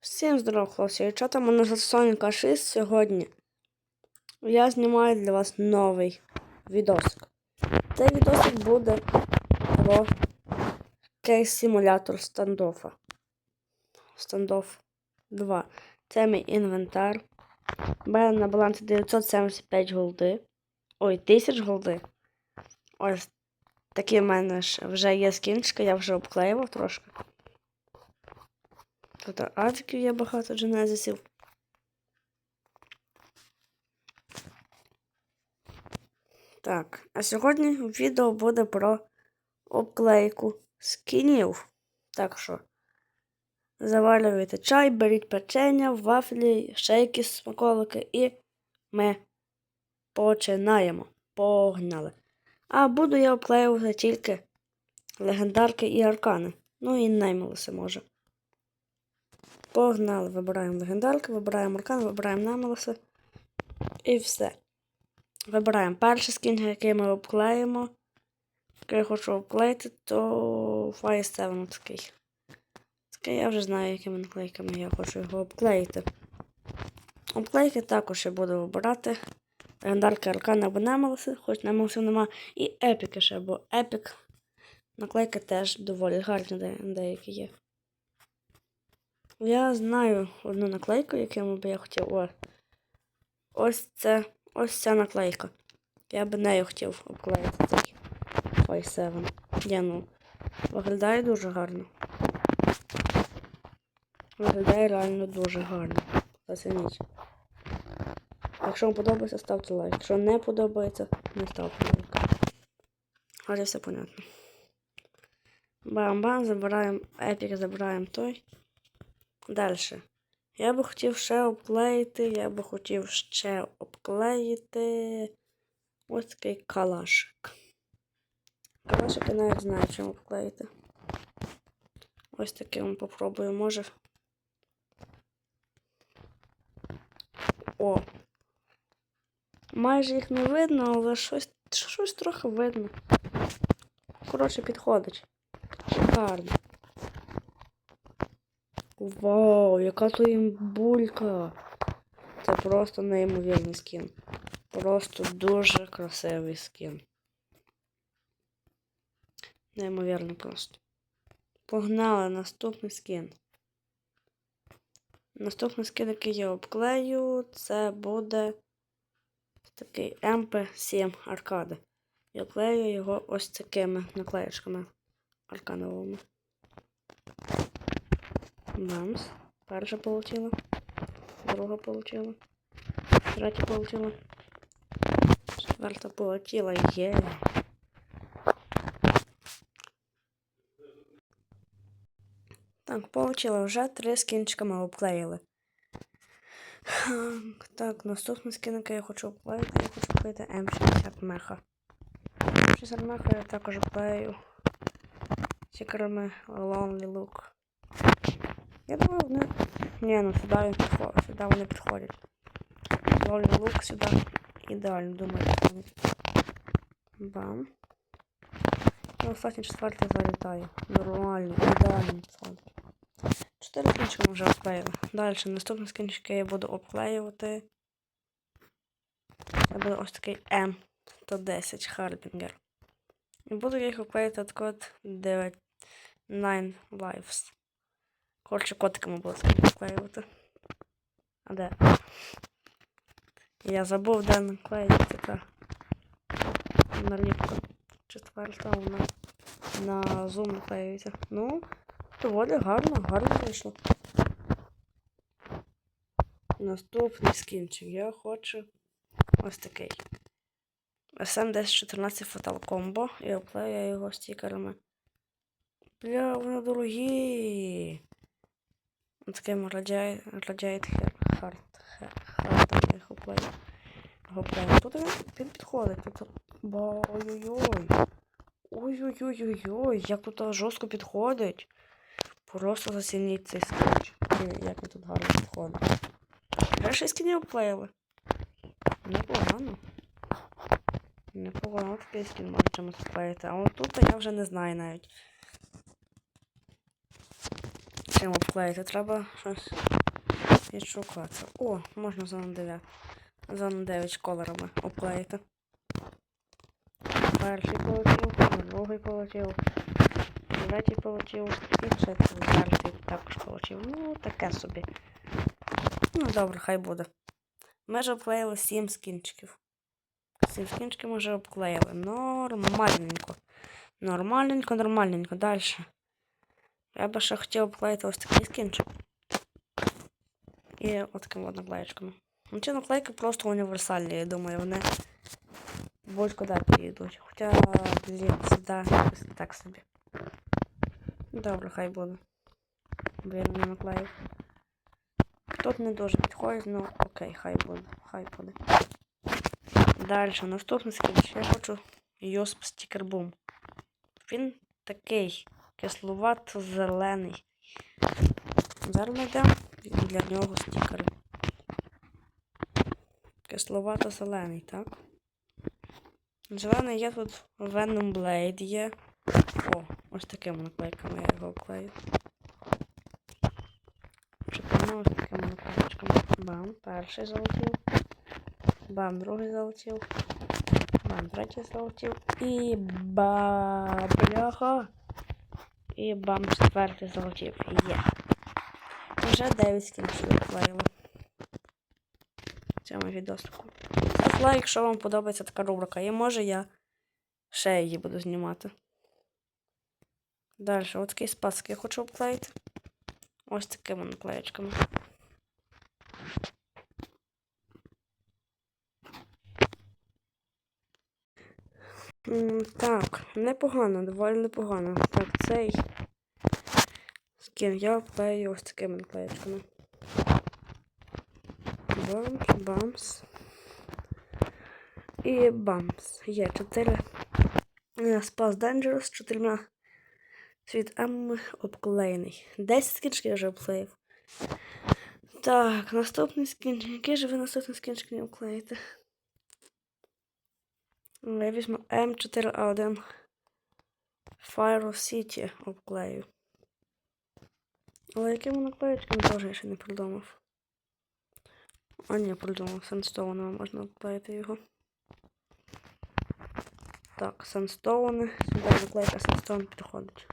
Всім здоров, хлопці. У нас за Соніка 6 сьогодні? Я знімаю для вас новий відосик. Цей відосик буде про кейс-симулятор стандофа. Стандоф 2. Це мій інвентар. У мене на балансі 975 голди. Ой, 1000 голди. Ось такі в мене вже є скінчики, я вже обклеював трошки. Тут адиків є багато дженезисів. Так, а сьогодні відео буде про обклейку скінів. Так що завалюйте чай, беріть печення, вафлі, шейки, смаколики і ми починаємо. Погнали. А буду я обклеювати тільки легендарки і аркани. Ну і наймалося може. Погнали, вибираємо легендарки, вибираємо аркан, вибираємо намилоси. І все. Вибираємо перший скін, який ми обклеїмо. Який я хочу обклеїти, то Fire 7 такий. Такий я вже знаю, якими наклейками я хочу його обклеїти. Обклейки також я буду вибирати. Легендарки аркани або намилоси, хоч намилосів нема. І епіки ще, бо епік наклейки теж доволі гарні де- деякі є. Я знаю одну наклейку, яку би я хотів. О, ось це. Ось ця наклейка. Я би нею хотів обклеїти цей Fire 7. Я, ну, виглядає дуже гарно. Виглядає реально дуже гарно. Зацініть. Якщо вам подобається, ставте лайк. Якщо не подобається, не ставте лайк. Але все понятно. Бам-бам, забираємо епік, забираємо той. Далі. Я би хотів ще обклеїти, я би хотів ще обклеїти ось такий калашик. Калашик я навіть знаю, чим обклеїти. Ось таким попробую, може. О! Майже їх не видно, але щось, щось трохи видно. Коротше, підходить. Шикарно. Вау, яка то імбулька. Це просто неймовірний скін. Просто дуже красивий скін. Неймовірний просто. Погнали наступний скін. Наступний скін, який я обклею, це буде такий MP7 аркада. Я клею його ось такими наклеєчками аркановими. Бамс. Перша полетіла. Друга полетіла. Третя полетіла. Четверта полетіла. Є. Так, получила вже три скінчика ми обклеїли. Так, наступний скін, я хочу обклеїти, я хочу обклеїти М60 меха. М60 меха я також обклею стікерами Lonely Look. Я думаю, вони... Ні, ну сюди, він підход... сюди вони підходять. Ловлю лук сюди. Ідеально, думаю. Бам. І останній четвертий залітає. Нормально, ідеально. Чотири скінчика ми вже обклеїли. Далі, наступні скінчики я буду обклеювати. Це буде ось такий М110 Харбінгер. І буду їх обклеїти от код 9 9 Lives. Коротше, котиками було наклеювати. А де? Я забув, де наклеїти така наліпка. Четверта вона на зум наклеюється. Ну, доволі гарно, гарно вийшло. Наступний скінчик. Я хочу ось такий. SM 1014 Fatal Combo. І обклею я його стікерами. Бля, вони дорогі. Таким радяє, радяє хард. Хард. Оплею. Тут він, підходить. Тут. Ба, ой-ой-ой. Ой-ой-ой-ой-ой. Як тут жорстко підходить. Просто зацініть цей скотч. Як він тут гарно підходить. Вже шість скінів обклеїли. Непогано. Непогано такий скін може чимось обклеїти. А от тут я вже не знаю навіть. Чим обклеїти. Треба щось відшукати. О, можна зону 9. Зону 9 колорами обклеїти. Перший полетів, другий полетів, третій полетів і четвертий також полетів. Ну, таке собі. Ну, добре, хай буде. Ми ж обклеїли 7 скінчиків. 7 скінчиків ми вже обклеїли. Нормальненько. Нормальненько, нормальненько. Далі. Я би ще хотів обклеїти ось такий скінчик. І от такими от наклеєчками. Ну, ці наклейки просто універсальні, я думаю, вони будь-куди підійдуть. Хоча, блін, сюди так собі. Добре, хай буде. Блін, не наклеїв. Тут не дуже підходить, ну окей, хай буде, хай буде. Далі, наступний скінч. Я хочу Йосп Sticker Boom. Він такий кисловато-зелений. Зараз знайдемо для нього стікери. Кисловато-зелений, так? Зелений є тут Venom Blade є. О, ось такими наклейками я його обклею. Чекаємо ось такими наклеєчками. Бам, перший залетів. Бам, другий залетів. Бам, третій залетів. І ба бляха. І бам, четвертий залетів. Є. Вже 9 скінчів обклеїли. Цьому відосику. Ставте лайк, якщо вам подобається така рубрика. І може я ще її буду знімати. Далі, ось такий спасок я хочу обклеїти. Ось такими наклеєчками. Так, непогано, доволі непогано. Так, цей скін я обклею ось такими наклеєчками. Бамс, бамс. І бамс. Є 4. Спас Dangerous з чотирма світ М обклеєний. 10 скінчиків я вже обклеїв. Так, наступний скін. Який же ви наступний скінчик не обклеїте? Ну, Я візьму М4А1 Fire City обклею. Але якими наклеєчками теж я ще не придумав. А ні, придумав. Сенстоуном можна обклеїти його. Так, санстоуни. Сюди наклейка санстоун підходить.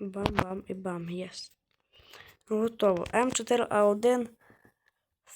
Бам-бам і бам, єс. Готово. М4А1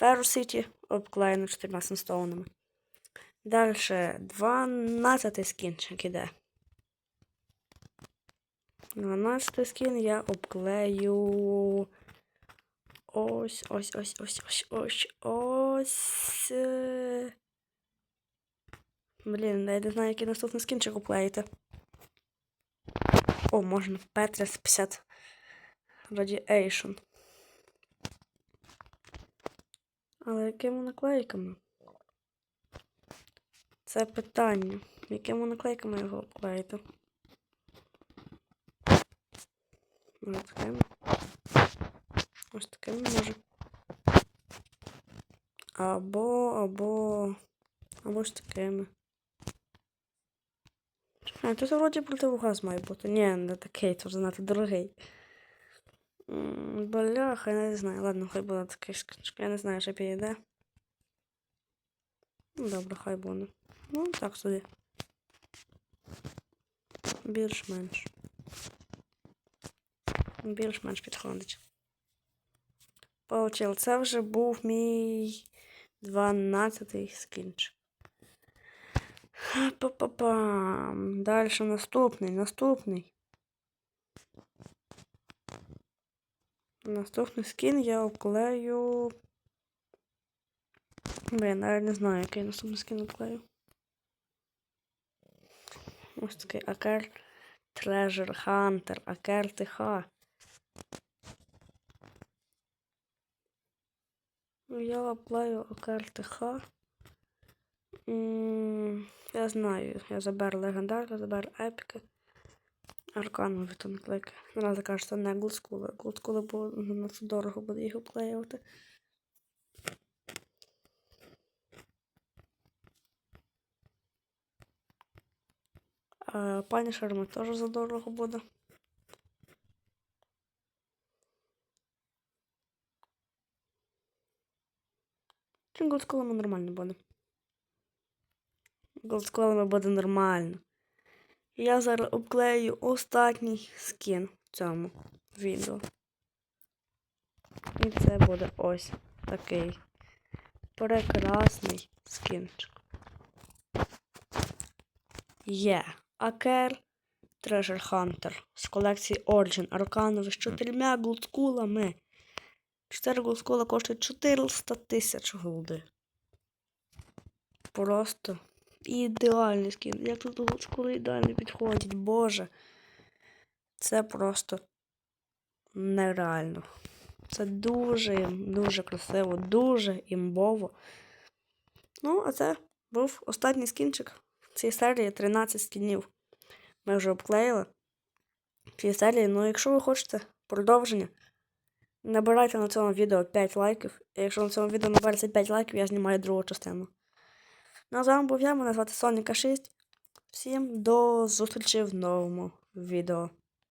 Fair City обклеєно 14 санстоунами. Далі 12 скінчик іде. 12 скін я обклею. Ось, ось, ось, ось, ось, ось, ось. Блін, я не знаю, який наступний скінчик обклеїти. О, можна Петрес 50 Radiation. Але якими наклейками? Це питання. Якими наклейками його обклеїти? Ось такими. Ось такими може. Або, або. Або ось такими. А, тут вроді противогаз має бути. Ні, не такий, це занадто дорогий. Бляха, я не знаю. Ладно, хай буде такий. Я не знаю, що підійде. Ну, добре, хай буде. Ну, так собі. Більш-менш. Більш-менш підходить. Получив. Це вже був мій 12-й скінчик. Па-па-пам. Далі наступний, наступний. Наступний скін я обклею. Блін, навіть не знаю, який наступний скін обклею. Ось такий Акер Treasure Hunter, Акер ТХ. Ну, Я обклею Акер ТХ. Я знаю, я заберу легендарку, заберу епіки. Арканові то наклейки. Наразі кажуть, що не голдскули. Голдскули, бо на це дорого буде їх обклеювати. Е, Панішерами теж задорого буде. Чим голдсколами нормально буде. Голдсколами буде нормально. Я зараз обклею останній скін в цьому відео. І це буде ось такий прекрасний скінчик. Є. Yeah. Акер Treasure Hunter з колекції Origin Аркановий з чотирма голдскулами. 4 голдскула коштують 400 тисяч голди. Просто ідеальний скін. Як тут голдскули ідеально підходять, боже. Це просто нереально. Це дуже, дуже красиво, дуже імбово. Ну, а це був останній скінчик цієї серії 13 скінів. Ми вже обклеїли цій серії. Ну, якщо ви хочете продовження, набирайте на цьому відео 5 лайків. І якщо на цьому відео набереться 5 лайків, я знімаю другу частину. Ну, а з вами був я, мене звати Соніка 6. Всім до зустрічі в новому відео.